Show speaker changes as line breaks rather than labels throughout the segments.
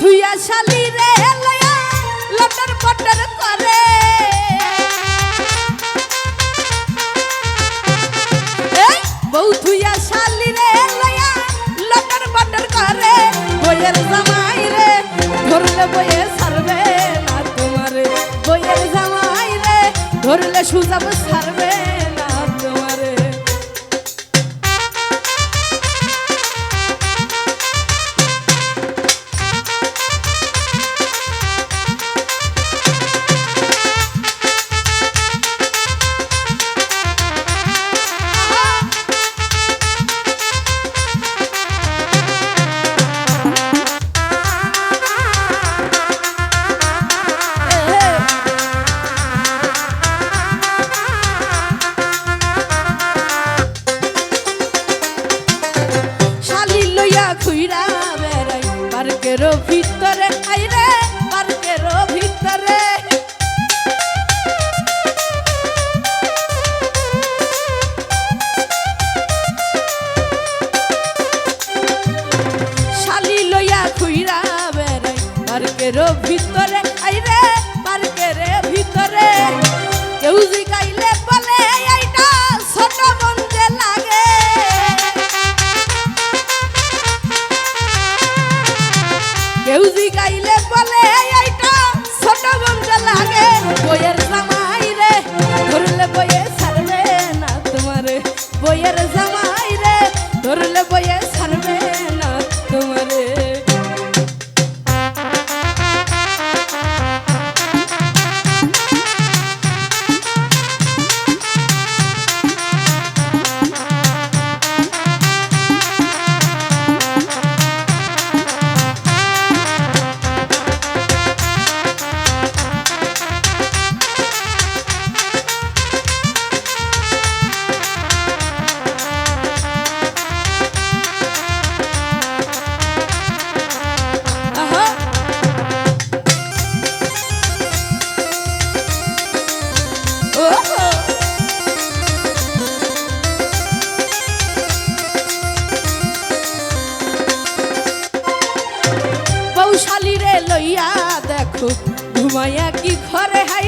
ধুইয়া শালি রে লটার পটার করে। বউ ধুইয়া শালি রে লটার পটার করে। বইয়ের জামাই রে, ধরলে বইয়ে সারবে না তোমারে। বইয়ের জামাই রে, ধরলে সুজাব সারবে না পার্কের ভিতরে আইরে পার্কের ভিতরে। শালি লইয়া খুইরা বেড়াই পার্কের ভিতরে আইরে পার্কের ভিতরে। কেউ জিগাইলে লইয়া দেখো ঘুমাইয়া কি ঘরে হাই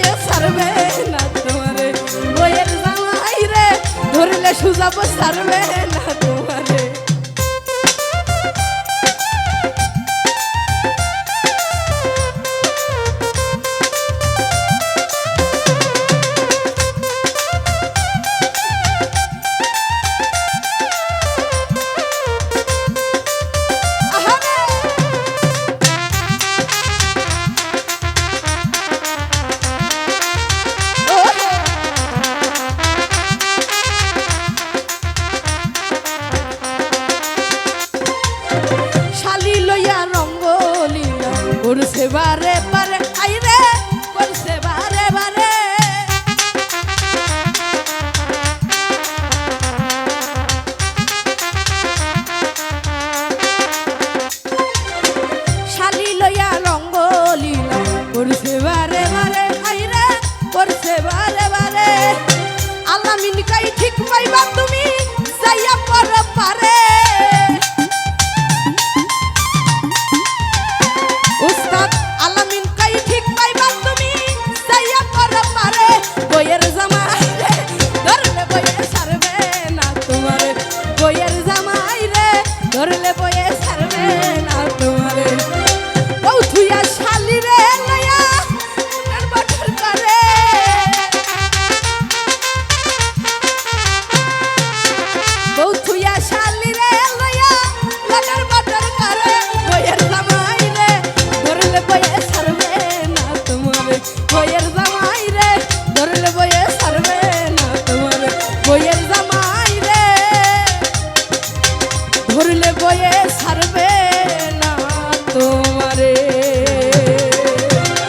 সারবে না তোমারে। বইয়ের জামাই রে ধরলে সুজাব সারবে না তোমার। এবারে Voy